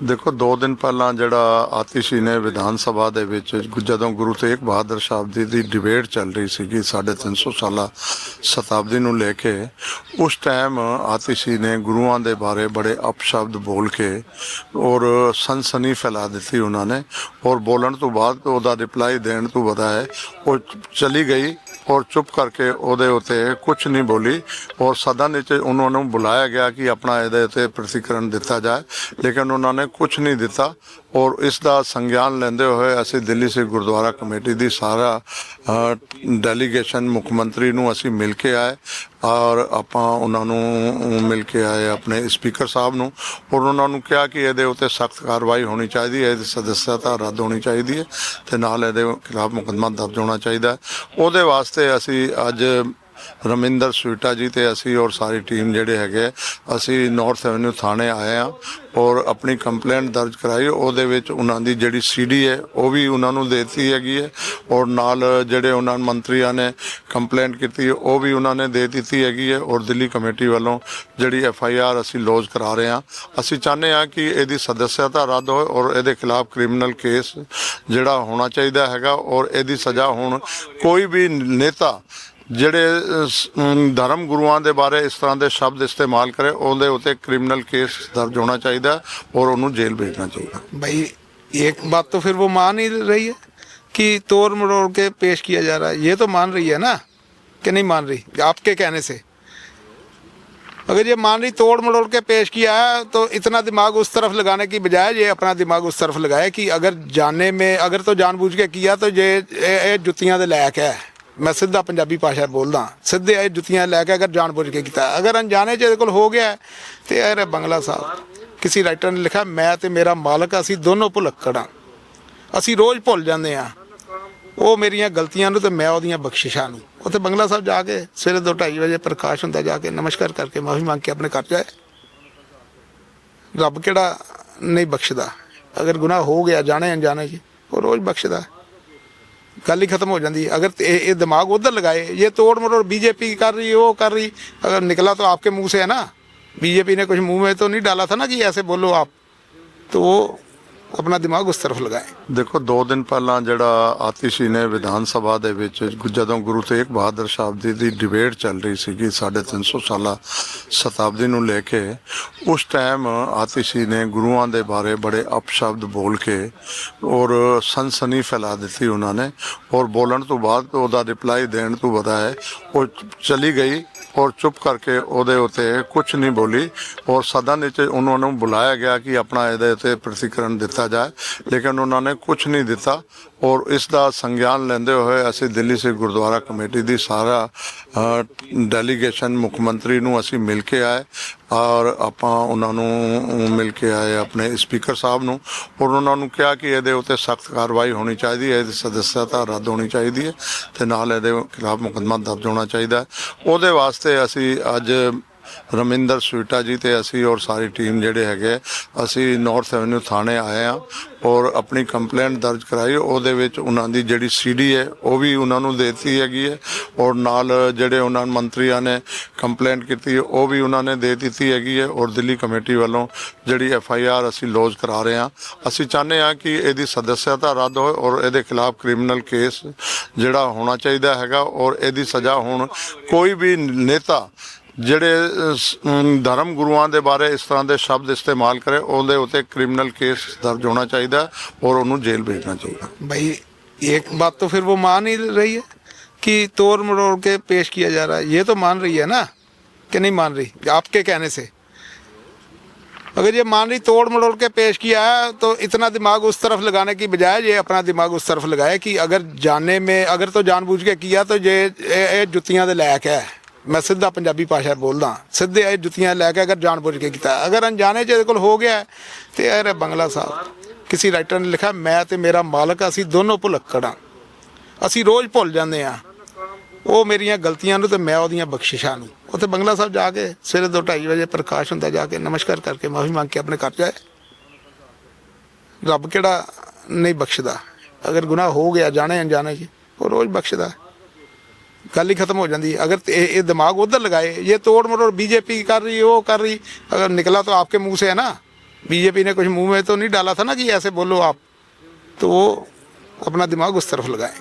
ਦੇਖੋ 2 ਦਿਨ ਪਹਿਲਾਂ ਜਿਹੜਾ ਆਤਿਸ਼ੀ ਨੇ ਵਿਧਾਨ ਸਭਾ ਦੇ ਵਿੱਚ ਜਦੋਂ ਗੁਰੂ ਤੇਗ ਬਹਾਦਰ ਸਾਹਿਬ ਜੀ ਦੀ ਡਿਬੇਟ ਚੱਲ ਰਹੀ ਸੀਗੀ 350 ਸਾਲਾ ਸ਼ਤਾਬਦੀ ਨੂੰ ਲੈ ਕੇ, ਉਸ ਟਾਈਮ ਆਤਿਸ਼ੀ ਨੇ ਗੁਰੂਆਂ ਦੇ ਬਾਰੇ ਬੜੇ ਅਪਸ਼ਬਦ ਬੋਲ ਕੇ ਔਰ ਸਨਸਨੀ ਫੈਲਾ ਦਿੱਤੀ ਉਹਨਾਂ ਨੇ ਔਰ ਬੋਲਣ ਤੋਂ ਬਾਅਦ ਉਹਦਾ ਰਿਪਲਾਈ ਦੇਣ ਤੋਂ ਬਜਾਏ ਉਹ ਚਲੀ ਗਈ ਔਰ ਚੁੱਪ ਕਰਕੇ ਉਹਦੇ ਉੱਤੇ ਕੁਝ ਨਹੀਂ ਬੋਲੀ। ਔਰ ਸਦਨ ਵਿੱਚ ਉਹਨਾਂ ਨੂੰ ਬੁਲਾਇਆ ਗਿਆ ਕਿ ਆਪਣਾ ਇਹਦੇ ਉੱਤੇ ਪ੍ਰਤੀਕਰਨ ਦਿੱਤਾ ਜਾਏ। ਲੇਕਿਨ ਉਹਨਾਂ ਨੇ ਕੁਝ ਨਹੀਂ ਦਿੱਤਾ। ਔਰ ਇਸ ਦਾ ਸੰਗਿਆਨ ਲੈਂਦੇ ਹੋਏ ਅਸੀਂ ਦਿੱਲੀ ਸੇ ਗੁਰਦੁਆਰਾ ਕਮੇਟੀ ਦੀ ਸਾਰਾ ਡੈਲੀਗੇਸ਼ਨ ਮੁੱਖ ਮੰਤਰੀ ਨੂੰ ਅਸੀਂ ਮਿਲ ਕੇ ਆਏ ਔਰ ਆਪਾਂ ਉਹਨਾਂ ਨੂੰ ਮਿਲ ਕੇ ਆਏ ਆਪਣੇ ਸਪੀਕਰ ਸਾਹਿਬ ਨੂੰ ਔਰ ਉਹਨਾਂ ਨੂੰ ਕਿਹਾ ਕਿ ਇਹਦੇ ਉੱਤੇ ਸਖਤ ਕਾਰਵਾਈ ਹੋਣੀ ਚਾਹੀਦੀ ਹੈ, ਇਹਦੀ ਸਦੱਸਤਾ ਰੱਦ ਹੋਣੀ ਚਾਹੀਦੀ ਹੈ ਤੇ ਨਾਲ ਇਹਦੇ ਖਿਲਾਫ ਮੁਕੱਦਮਾ ਦਰਜ ਹੋਣਾ ਚਾਹੀਦਾ ਉਹਦੇ ਵਾਸਤੇ ਅਸੀਂ ਅੱਜ ਰਮਿੰਦਰ ਸਵੀਟਾ ਜੀ ਤੇ ਅਸੀਂ ਔਰ ਸਾਰੀ ਟੀਮ ਜਿਹੜੇ ਹੈਗੇ ਅਸੀਂ ਨਾਰਥ ਐਵਨਿਊ ਥਾਣੇ ਆਏ ਆ ਔਰ ਆਪਣੀ ਕੰਪਲੇਂਟ ਦਰਜ ਕਰਾਈ। ਉਹਦੇ ਵਿੱਚ ਉਹਨਾਂ ਦੀ ਜਿਹੜੀ ਸੀਡੀ ਹੈ, ਉਹ ਵੀ ਉਹਨਾਂ ਨੂੰ ਦੇਤੀ ਹੈਗੀ ਹੈ ਔਰ ਨਾਲ ਜਿਹੜੇ ਉਹਨਾਂ ਮੰਤਰੀਆਂ ਨੇ ਕੰਪਲੇਂਟ ਕੀਤੀ, ਉਹ ਵੀ ਉਹਨਾਂ ਨੇ ਦੇ ਦਿੱਤੀ ਹੈਗੀ ਹੈ ਔਰ ਦਿੱਲੀ ਕਮੇਟੀ ਵੱਲੋਂ ਜਿਹੜੀ ਐਫ ਆਈ ਆਰ ਅਸੀਂ ਲੌਜ ਕਰਾ ਰਹੇ ਹਾਂ। ਅਸੀਂ ਚਾਹੁੰਦੇ ਹਾਂ ਕਿ ਇਹਦੀ ਸਦੱਸਿਆਤਾ ਰੱਦ ਹੋਏ ਔਰ ਇਹਦੇ ਖਿਲਾਫ ਕ੍ਰਿਮੀਨਲ ਕੇਸ ਜਿਹੜਾ ਹੋਣਾ ਚਾਹੀਦਾ ਹੈਗਾ ਔਰ ਇਹਦੀ ਸਜ਼ਾ ਹੁਣ। ਕੋਈ ਵੀ ਨੇਤਾ ਜਿਹੜੇ ਅਹ, ਸ- ਅਮ, ਧਰਮ ਗੁਰੂਆਂ ਦੇ ਬਾਰੇ ਇਸ ਤਰ੍ਹਾਂ ਦੇ ਸ਼ਬਦ ਇਸਤੇਮਾਲ ਕਰੇ ਉਹਦੇ ਉੱਤੇ ਕ੍ਰਿਮੀਨਲ ਕੇਸ ਦਰਜ ਹੋਣਾ ਚਾਹੀਦਾ ਹੈ ਔਰ ਉਹਨੂੰ ਜੇਲ੍ਹ ਭੇਜਣਾ ਚਾਹੀਦਾ भाई एक बात तो फिर वो मान ही रही है कि तोड़ मरोड़ के पेश किया जा रहा है ये तो मान रही है ना कि नहीं मान रही आपके कहने से अगर ये मान रही तोड़ मरोड़ के पेश किया है तो इतना दिमाग उस तरफ लगाने की बजाय ये अपना दिमाग उस तरफ लगाए कि अगर जाने में अगर तो जानबूझ के किया तो ये ਇਹ ਇਹ ਜੁੱਤੀਆਂ ਦੇ ਲਾਇਕ ਹੈ ਮੈਂ ਸਿੱਧਾ ਪੰਜਾਬੀ ਭਾਸ਼ਾ ਬੋਲਦਾ। ਸਿੱਧੇ ਇਹ ਜੁੱਤੀਆਂ ਲੈ ਕੇ ਅਗਰ ਜਾਣਬੁੱਝ ਕੇ ਕੀਤਾ। ਅਗਰ ਅਣਜਾਣੇ ਚ ਇਹਦੇ ਕੋਲ ਹੋ ਗਿਆ ਹੈ, ਤੇ ਇਹ ਰਿਹਾ ਬੰਗਲਾ ਸਾਹਿਬ। ਕਿਸੇ ਰਾਈਟਰ ਨੇ ਲਿਖਿਆ ਮੈਂ ਤੇ ਮੇਰਾ ਮਾਲਕ ਅਸੀਂ ਦੋਨੋਂ ਭੁਲੱਕੜਾਂ ਅਸੀਂ ਰੋਜ਼ ਭੁੱਲ ਜਾਂਦੇ ਆ। ਉਹ ਮੇਰੀਆਂ ਗਲਤੀਆਂ ਨੂੰ ਤੇ ਮੈਂ ਉਹਦੀਆਂ ਬਖਸ਼ਿਸ਼ਾਂ ਨੂੰ। ਉੱਥੇ ਬੰਗਲਾ ਸਾਹਿਬ ਜਾ ਕੇ ਸਵੇਰੇ 2:30 ਵਜੇ ਪ੍ਰਕਾਸ਼ ਹੁੰਦਾ ਜਾ ਕੇ ਨਮਸਕਾਰ ਕਰਕੇ ਮਾਫੀ ਮੰਗ ਕੇ ਆਪਣੇ ਘਰ ਜਾਏ। ਰੱਬ ਕਿਹੜਾ ਨਹੀਂ ਬਖਸ਼ਦਾ। ਅਗਰ ਗੁਨਾਹ ਹੋ ਗਿਆ ਜਾਣੇ ਅਣਜਾਣੇ ਚ ਉਹ ਰੋਜ਼ ਬਖਸ਼ਦਾ। ਗੱਲ ਹੀ ਖਤਮ ਹੋ ਜਾਂਦੀ है अगर ये ये दिमाग उधर लगाए ये तोड़ मरोड़ बीजेपी कर रही वो कर रही अगर निकला तो आपके मुंह से है ना बीजेपी ने कुछ मुंह में तो नहीं डाला था ना कि ऐसे बोलो आप तो वो ਆਪਣਾ ਦਿਮਾਗ ਉਸ ਤਰਫ ਲਗਾਏ। ਦੇਖੋ, ਦੋ ਦਿਨ ਪਹਿਲਾਂ ਜਿਹੜਾ ਆਤਿਸ਼ੀ ਨੇ ਵਿਧਾਨ ਸਭਾ ਦੇ ਵਿੱਚ ਜਦੋਂ ਗੁਰੂ ਤੇਗ ਬਹਾਦਰ ਸਾਹਿਬ ਜੀ ਦੀ ਡਿਬੇਟ ਚੱਲ ਰਹੀ ਸੀਗੀ 350 ਸਾਲਾ ਸ਼ਤਾਬਦੀ ਨੂੰ ਲੈ ਕੇ, ਉਸ ਟਾਈਮ ਆਤਿਸ਼ੀ ਨੇ ਗੁਰੂਆਂ ਦੇ ਬਾਰੇ ਬੜੇ ਅਪਸ਼ਬਦ ਬੋਲ ਕੇ ਔਰ ਸਨਸਨੀ ਫੈਲਾ ਦਿੱਤੀ ਉਹਨਾਂ ਨੇ ਔਰ ਬੋਲਣ ਤੋਂ ਬਾਅਦ ਉਹਦਾ ਰਿਪਲਾਈ ਦੇਣ ਤੋਂ ਬਤਾ ਉਹ ਚਲੀ ਗਈ ਔਰ ਚੁੱਪ ਕਰਕੇ ਉਹਦੇ ਉੱਤੇ ਕੁਝ ਨਹੀਂ ਬੋਲੀ। ਔਰ ਸਦਨ ਵਿੱਚ ਉਹਨਾਂ ਨੂੰ ਬੁਲਾਇਆ ਗਿਆ ਕਿ ਆਪਣਾ ਇਹਦੇ ਉੱਤੇ ਪ੍ਰਤੀਕਰਨ ਦਿੱਤਾ ਜਾਏ, ਲੇਕਿਨ ਉਹਨਾਂ ਨੇ ਕੁਝ ਨਹੀਂ ਦਿੱਤਾ। ਔਰ ਇਸ ਦਾ ਸੰਗਿਆਨ ਲੈਂਦੇ ਹੋਏ ਅਸੀਂ ਦਿੱਲੀ ਸੇ ਗੁਰਦੁਆਰਾ ਕਮੇਟੀ ਦੀ ਸਾਰਾ ਡੈਲੀਗੇਸ਼ਨ ਮੁੱਖ ਮੰਤਰੀ ਨੂੰ ਅਸੀਂ ਮਿਲ ਕੇ ਆਏ। ਔਰ ਆਪਾਂ ਉਹਨਾਂ ਨੂੰ ਮਿਲ ਕੇ ਆਏ ਆਪਣੇ ਸਪੀਕਰ ਸਾਹਿਬ ਨੂੰ। ਔਰ ਉਹਨਾਂ ਨੂੰ ਕਿਹਾ ਕਿ ਇਹਦੇ ਉੱਤੇ ਸਖਤ ਕਾਰਵਾਈ ਹੋਣੀ ਚਾਹੀਦੀ ਹੈ, ਇਹਦੀ ਸਦੱਸਤਾ ਰੱਦ ਹੋਣੀ ਚਾਹੀਦੀ ਹੈ ਤੇ ਨਾਲ ਇਹਦੇ ਖਿਲਾਫ ਮੁਕੱਦਮਾ ਦਰਜ ਹੋਣਾ ਚਾਹੀਦਾ ਉਹਦੇ ਵਾਸਤੇ ਅਸੀਂ ਅੱਜ ਰਮਿੰਦਰ ਸਵੀਟਾ ਜੀ ਤੇ ਅਸੀਂ ਔਰ ਸਾਰੀ ਟੀਮ ਜਿਹੜੇ ਹੈਗੇ ਅਸੀਂ ਨਾਰਥ ਐਵਨਿਊ ਥਾਣੇ ਆਏ ਆ ਔਰ ਆਪਣੀ ਕੰਪਲੇਂਟ ਦਰਜ ਕਰਾਈ। ਉਹਦੇ ਵਿੱਚ ਉਹਨਾਂ ਦੀ ਜਿਹੜੀ ਸੀਡੀ ਹੈ, ਉਹ ਵੀ ਉਹਨਾਂ ਨੂੰ ਦੇਤੀ ਹੈਗੀ ਹੈ ਔਰ ਨਾਲ ਜਿਹੜੇ ਉਹਨਾਂ ਮੰਤਰੀਆਂ ਨੇ ਕੰਪਲੇਂਟ ਕੀਤੀ, ਉਹ ਵੀ ਉਹਨਾਂ ਨੇ ਦੇ ਦਿੱਤੀ ਹੈਗੀ ਹੈ ਔਰ ਦਿੱਲੀ ਕਮੇਟੀ ਵੱਲੋਂ ਜਿਹੜੀ ਐਫ ਆਈ ਆਰ ਅਸੀਂ ਲੌਜ ਕਰਾ ਰਹੇ ਹਾਂ। ਅਸੀਂ ਚਾਹੁੰਦੇ ਹਾਂ ਕਿ ਇਹਦੀ ਸਦੱਸਤਾ ਰੱਦ ਹੋਏ ਔਰ ਇਹਦੇ ਖਿਲਾਫ ਕ੍ਰਿਮੀਨਲ ਕੇਸ ਜਿਹੜਾ ਹੋਣਾ ਚਾਹੀਦਾ ਹੈਗਾ ਔਰ ਇਹਦੀ ਸਜ਼ਾ ਹੁਣ। ਕੋਈ ਵੀ ਨੇਤਾ ਜਿਹੜੇ ਅਹ, ਸ- ਅਮ, ਧਰਮ ਗੁਰੂਆਂ ਦੇ ਬਾਰੇ ਇਸ ਤਰ੍ਹਾਂ ਦੇ ਸ਼ਬਦ ਇਸਤੇਮਾਲ ਕਰੇ ਉਹਦੇ ਉੱਤੇ ਕ੍ਰਿਮੀਨਲ ਕੇਸ ਦਰਜ ਹੋਣਾ ਚਾਹੀਦਾ ਹੈ ਔਰ ਉਹਨੂੰ ਜੇਲ੍ਹ ਭੇਜਣਾ ਚਾਹੀਦਾ भाई एक बात तो फिर वो मान ही रही है कि तोड़ मरोड़ के पेश किया जा रहा है ये तो मान रही है ना कि नहीं मान रही आपके कहने से अगर ये मान रही तोड़ मरोड़ के पेश किया है तो इतना दिमाग उस तरफ लगाने की बजाय ये अपना दिमाग उस तरफ लगाए कि अगर जाने में अगर तो जानबूझ के किया तो ये ਇਹ ਇਹ ਜੁੱਤੀਆਂ ਦੇ ਲਾਇਕ ਹੈ ਮੈਂ ਸਿੱਧਾ ਪੰਜਾਬੀ ਭਾਸ਼ਾ ਬੋਲਦਾ। ਸਿੱਧੇ ਇਹ ਜੁੱਤੀਆਂ ਲੈ ਕੇ ਅਗਰ ਜਾਣਬੁੱਝ ਕੇ ਕੀਤਾ। ਅਗਰ ਅਣਜਾਣੇ ਚ ਇਹਦੇ ਕੋਲ ਹੋ ਗਿਆ ਹੈ, ਤੇ ਇਹ ਰਿਹਾ ਬੰਗਲਾ ਸਾਹਿਬ। ਕਿਸੇ ਰਾਈਟਰ ਨੇ ਲਿਖਿਆ ਮੈਂ ਤੇ ਮੇਰਾ ਮਾਲਕ ਅਸੀਂ ਦੋਨੋਂ ਭੁਲੱਕੜਾਂ ਅਸੀਂ ਰੋਜ਼ ਭੁੱਲ ਜਾਂਦੇ ਆ ਉਹ ਮੇਰੀਆਂ ਗਲਤੀਆਂ ਨੂੰ ਤੇ ਮੈਂ ਉਹਦੀਆਂ ਬਖਸ਼ਿਸ਼ਾਂ ਨੂੰ। ਉੱਥੇ ਬੰਗਲਾ ਸਾਹਿਬ ਜਾ ਕੇ ਸਵੇਰੇ 2:30 ਵਜੇ ਪ੍ਰਕਾਸ਼ ਹੁੰਦਾ ਜਾ ਕੇ ਨਮਸਕਾਰ ਕਰਕੇ ਮਾਫੀ ਮੰਗ ਕੇ ਆਪਣੇ ਘਰ ਜਾਏ। ਰੱਬ ਕਿਹੜਾ ਨਹੀਂ ਬਖਸ਼ਦਾ? ਅਗਰ ਗੁਨਾਹ ਹੋ ਗਿਆ ਜਾਣੇ ਅਣਜਾਣੇ ਚ ਉਹ ਰੋਜ਼ ਬਖਸ਼ਦਾ। गल ही खत्म हो जाती है अगर ये दिमाग उधर लगाए, ये तोड़ मरोड़ बीजेपी कर रही वो कर रही। अगर निकला तो आपके मुँह से है ना। बीजेपी ने कुछ मुँह में तो नहीं डाला था ना कि ऐसे बोलो आप। तो वो अपना दिमाग उस तरफ़ लगाएँ।